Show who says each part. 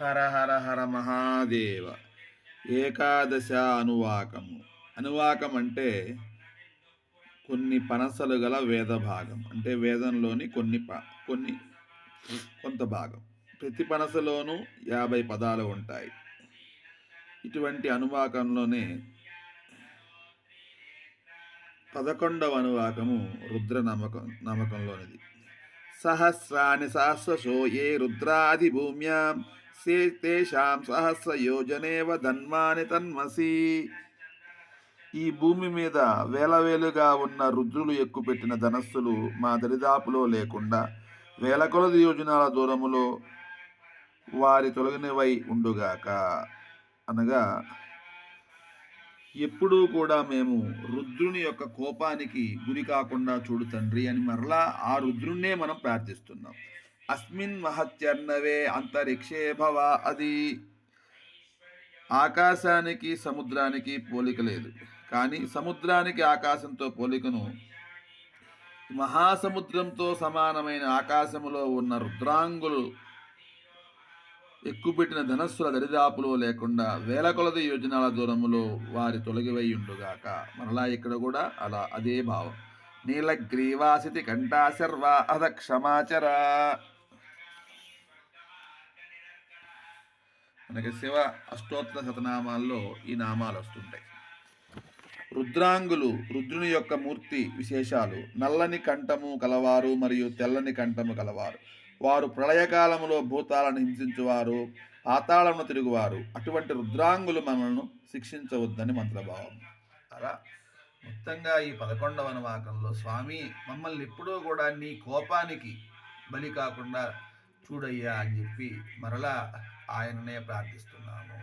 Speaker 1: హర హర హర మహాదేవ. ఏకాదశ అనువాకము. అనువాకం అంటే కొన్ని పనసలు గల వేద భాగం. అంటే వేదంలోని కొన్ని ప కొన్ని కొంత భాగం. ప్రతి పనసలోనూ యాభై పదాలు ఉంటాయి. ఇటువంటి అనువాకంలోనే పదకొండవ అనువాకము రుద్ర నమ్మకం నమ్మకంలోనిది సహస్రాని సహస్రశో ఏ రుద్రాది భూమ్యాం సే తేషాం సహస్ర యోజనేవ ధన్వాని తన్మసి ఈ భూమి మీద వేల వేలుగా ఉన్న రుద్రులు ఎక్కుపెట్టిన ధనస్సులు మా దరిదాపులో లేకుండా వేల కొలది యోజనాల దూరములో వారి తొలగినవై ఉండుగాక. అనగా ఎప్పుడూ కూడా మేము రుద్రుని యొక్క కోపానికి గురి కాకుండా చూడు తండ్రి అని మరలా ఆ రుద్రుణ్ణే మనం ప్రార్థిస్తున్నాం. అస్మిన్ మహత్యర్ణవే అంతరిక్షే భవ అది ఆకాశానికి సముద్రానికి పోలిక లేదు కానీ సముద్రానికి ఆకాశంతో పోలికను మహాసముద్రంతో సమానమైన ఆకాశములో ఉన్న రుద్రాంగులు ఎక్కుపెట్టిన ధనస్సుల దరిదాపులో లేకుండా వేల కొలది యోజనాల దూరములో వారి తొలగివయ్యుండుగాక మరలా ఇక్కడ కూడా అలా అదే భావం నీలగ్రీవాసితి కంఠాశర్వ అధ క్షమాచరా మనకి శివ అష్టోత్తర శతనామాల్లో ఈ నామాలు వస్తుంటాయి. రుద్రాంగులు రుద్రుని యొక్క మూర్తి విశేషాలు నల్లని కంఠము కలవారు మరియు తెల్లని కంఠము కలవారు. వారు ప్రళయకాలములో భూతాలను హింసించువారు పాతాళమును తిరుగువారు. అటువంటి రుద్రాంగులు మనల్ని శిక్షించవద్దని మంత్రభావం. అలా మొత్తంగా ఈ పదకొండవ అనువాకంలో స్వామి మమ్మల్ని ఎప్పుడూ కూడా నీ కోపానికి బలి కాకుండా చూడయ్యా అని చెప్పి మరలా ఆయననే ప్రార్థిస్తున్నాము.